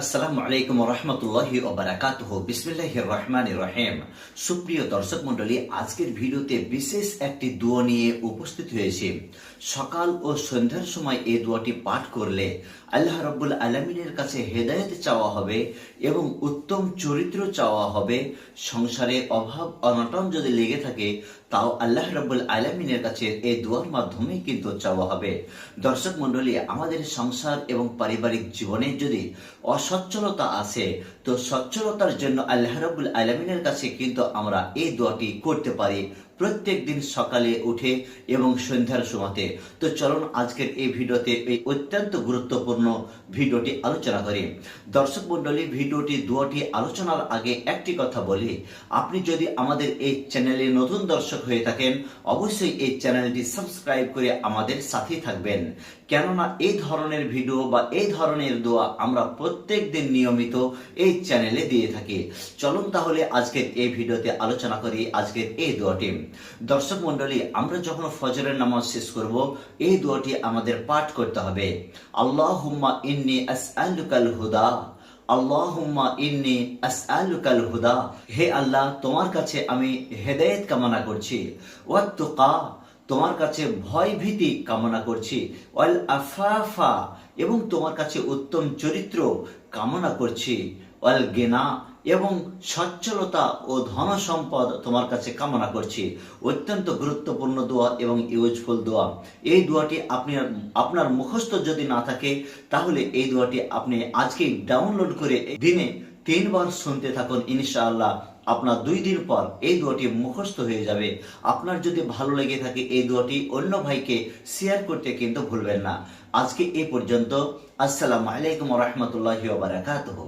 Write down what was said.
আসসালামু আলাইকুম রহমতুল্লাহি ওবারাকাতুহ বিসমিল্লাহির রহমান রহিম সুপ্রিয় দর্শক মণ্ডলী, আজকের ভিডিওতে বিশেষ একটি দোয়া নিয়ে উপস্থিত হয়েছে। সকাল ও সন্ধ্যার সময় এই দোয়াটি পাঠ করলে আল্লাহ রব্বুল আলমিনের কাছে হেদায়েত চাওয়া হবে এবং উত্তম চরিত্র চাওয়া হবে। সংসারে অভাব, অনটন যদি লেগে থাকে, তাও আল্লাহ রব্বুল আলমিনের কাছে এই দোয়ার মাধ্যমে কিন্তু চাওয়া হবে। দর্শক মণ্ডলী, আমাদের সংসার এবং পারিবারিক জীবনে যদি অসচ্ছলতা আছে, তো সচ্ছলতার জন্য আল্লাহ রবুল আলমিনের কাছে কিন্তু আমরা এই দোয়াটি করতে পারি। প্রত্যেক দিন সকালে উঠে এবং সন্ধ্যার সময়তে। তো চলুন আজকের এই ভিডিওতে এই অত্যন্ত গুরুত্বপূর্ণ ভিডিওটি আলোচনা করি। দর্শক মন্ডলী ভিডিওটি দুটি আলোচনার আগে একটি কথা বলি। আপনি যদি আমাদের এই চ্যানেলে নতুন দর্শক হয়ে থাকেন, অবশ্যই এই চ্যানেলটি সাবস্ক্রাইব করে আমাদের সাথেই থাকবেন। কেননা এই ধরনের ভিডিও বা এই ধরনের দোয়া আমরা প্রত্যেক দিন নিয়মিত এই চ্যানেলে দিয়ে থাকি। চলুন তাহলে আজকের এই ভিডিওতে আলোচনা করি আজকের এই দোয়াটি। দর্শক মন্ডলী আমরা যখন ফজরের নামাজ শেষ করব, এই দোয়াটি আমাদের পাঠ করতে হবে। আল্লাহ ইন্নি আসআলুকাল হুদা। আল্লাহুম্মা ইন্নি আসআলুকাল হুদা। হে আল্লাহ, তোমার কাছে আমি হেদায়েত কামনা করছি। ওয়াত্তুকা, তোমার কাছে ভয় ভীতি কামনা করছি। ওয়াল আফাফা এবং তোমার কাছে উত্তম চরিত্র কামনা করছি। ওয়াল গেনা এবং সচ্ছলতা ও ধন সম্পদ তোমার কাছে কামনা করছি। অত্যন্ত গুরুত্বপূর্ণ দোয়া এবং ইউজফুল দোয়া। এই দোয়াটি আপনি আপনার মুখস্থ যদি না থাকে, তাহলে এই দোয়াটি আপনি আজকেই ডাউনলোড করে দিনে তিনবার শুনতে থাকুন ইনশাআল্লাহ। আপনার দুই দিন পর এই দোয়াটি মুখস্থ হয়ে যাবে। আপনার যদি ভালো লেগে থাকে এই দোয়াটি, অন্য ভাইকে শেয়ার করতে কিন্তু ভুলবেন না। আজকে এই পর্যন্ত। আসসালামু আলাইকুম রহমতুল্লাহ বারাকাতুহ।